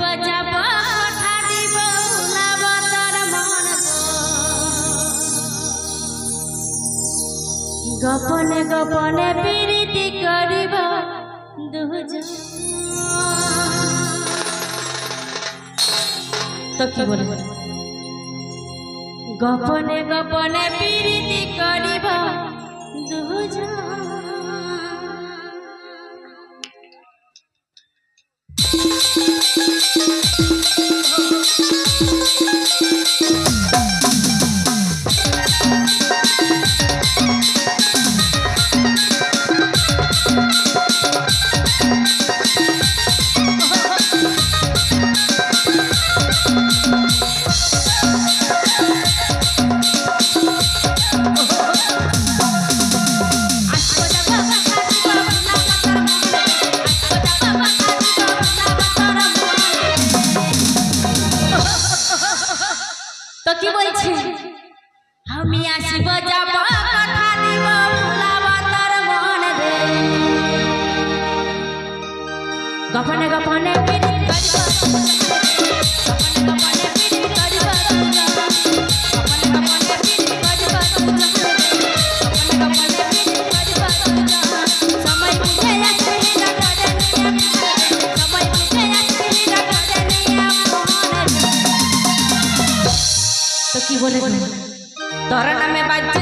বজাব ঠাৰিব ওলাব তাৰ মন গোপনে গোপনে প্ৰীতি কৰিব দুজন। তো কি বলব গোপনে গোপনে প্রীতি করিব দুজন। Thank you. তো কি বলছি? আমি আসিব যাব কথা দিব তোর মন রে। গপনে গোপনে তো কি বলে? ধরা নামে বাজছে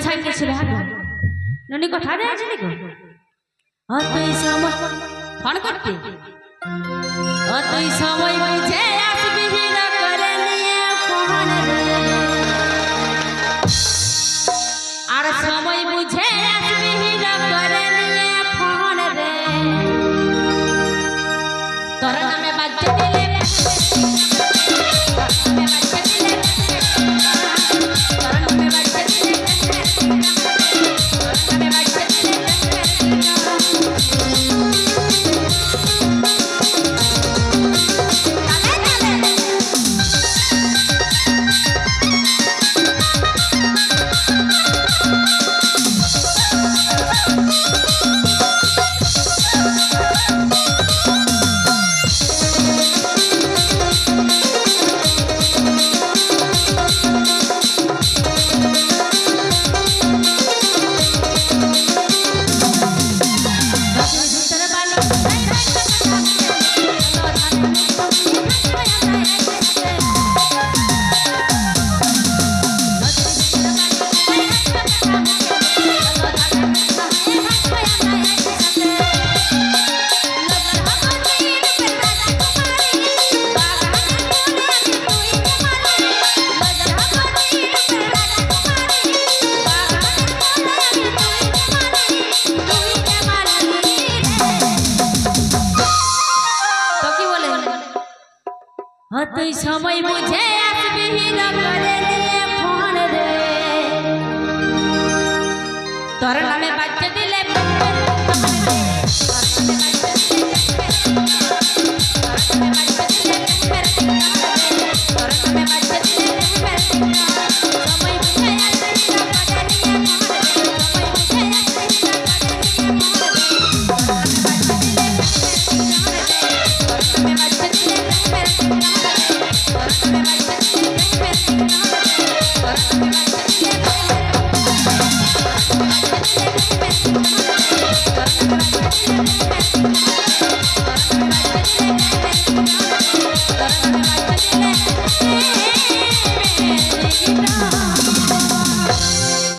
কি বলছি পেছাই গেছিল হ্যাঁ ননি কথা দেয় আছে নাকি? অতই সময় ফোন করতে। অতই সময় বুঝে আসবি হিরা ও তুই সময় বুঝে আসবি হিরো তোর নামে